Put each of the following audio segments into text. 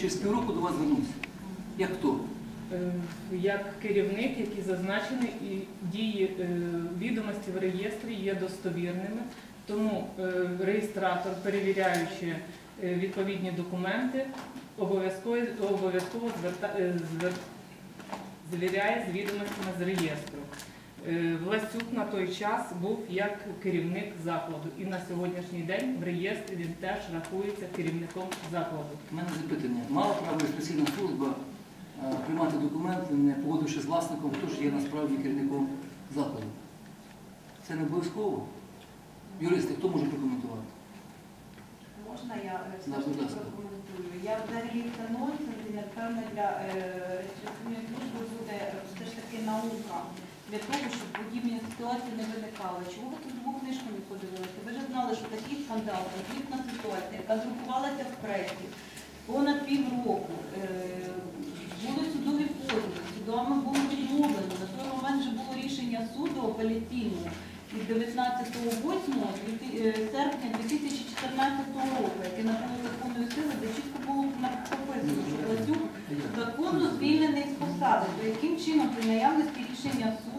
через півроку до вас звернувся? Як хто? Е, Як керівник, який зазначений, і дії е, відомості в реєстрі є достовірними, тому е, реєстратор, перевіряючи відповідні документи, обов'язково звер- звіряє з відомостями з реєстру. Е, Власюк на той час був як керівник закладу, і на сьогоднішній день в реєстрі він теж рахується керівником закладу. У мене запитання. Мала право реєстраційна служба е, приймати документи, не погодивши з власником, хто ж є насправді керівником закладу? Це не обов'язково? Юристи, хто може прокоментувати? Можна я е, все Да, ж таки прокоментую? Я взагалі це нонсенс і напевно для для того, щоб подібні ситуації не виникали. Чого ви тут двох книжку не подивилися? Ви ж знали, що такий скандал, конфліктна ситуація, яка друкувалася в пресі понад півроку. Е, були судові позови, судами було відмовлено. На той момент вже було рішення суду апеляційного від 19.08 е, серпня 2014 року, яке набуло законної сили, де чітко було написано, що Власюк законно звільнений з посади. То яким чином при наявності рішення суду,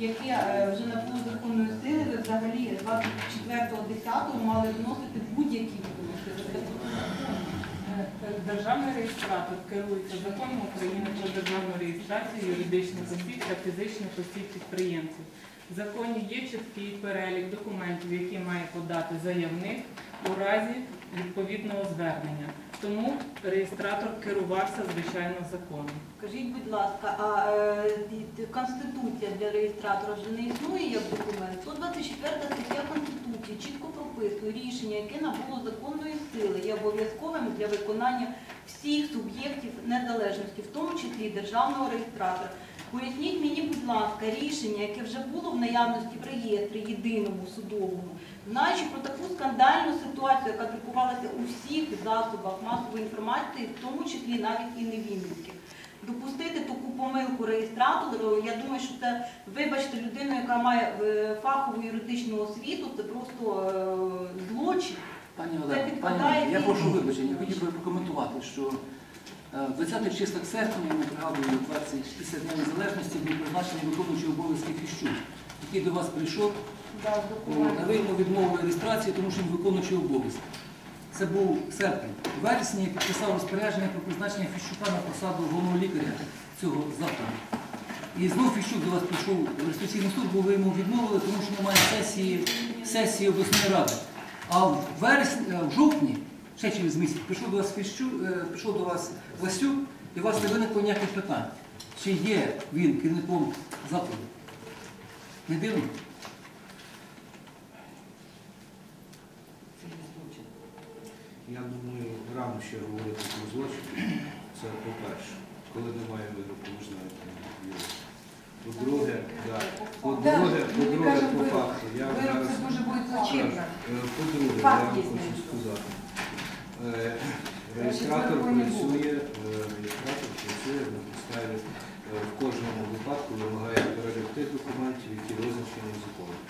яке е, вже набуло законної сили, взагалі 24.10 мали вносити будь-які? Це. Е, Державний реєстратор керується законом України про державну реєстрацію юридичних осіб та фізичних осіб підприємців. В законі є чіткий перелік документів, які має подати заявник у разі відповідного звернення. Тому реєстратор керувався звичайно законом. Скажіть, будь ласка, а е, Конституція для реєстратора вже не існує як документ? 124 стаття Конституції чітко прописує рішення, яке набуло законної сили, є обов'язковим для виконання всіх суб'єктів незалежності, в тому числі державного реєстратора. Поясніть мені, будь ласка, рішення, яке вже було в наявності в реєстрі єдиному судовому, знаючи про таку скандальну ситуацію, яка друкувалася у всіх засобах масової інформації, в тому числі навіть і не Вінницьких. Допустити таку помилку реєстратору, я думаю, що це, вибачте, людина, яка має е, фахову юридичну освіту, це просто е, злочин. Пані Олег, пані я прошу вибачення, я хотів би прокоментувати, що е, 20 числах серпня, я не пригадую, 20 після Дня Незалежності був призначений виконуючий обов'язки Фіщук, який до вас прийшов На вимогу відмови реєстрації, тому що він виконуючий обов'язки. Це був серпень. У вересні я підписав розпорядження про призначення Фіщука на посаду головного лікаря цього закладу. І знов Фіщук до вас прийшов в реєстраційний суд, бо ви йому відмовили, тому що немає сесії, сесії обласної ради. А в вересні, е, в жовтні, ще через місяць, прийшов до вас Фіщук, е, прийшов до вас Васюк, і у вас не виникло ніяких питань. Чи є він керівником закладу? Не дивно? Я думаю, рано ще говорити про злочин. Це по-перше, коли немає вироку, ви знаєте. По-друге, да. по-друге, по-друге, по факту. Я зараз. Е, по-друге, я вам хочу сказати. Е, Реєстратор працює, е, реєстратор працює на підставі в кожному випадку вимагає перелік тих документів, які визначені законом.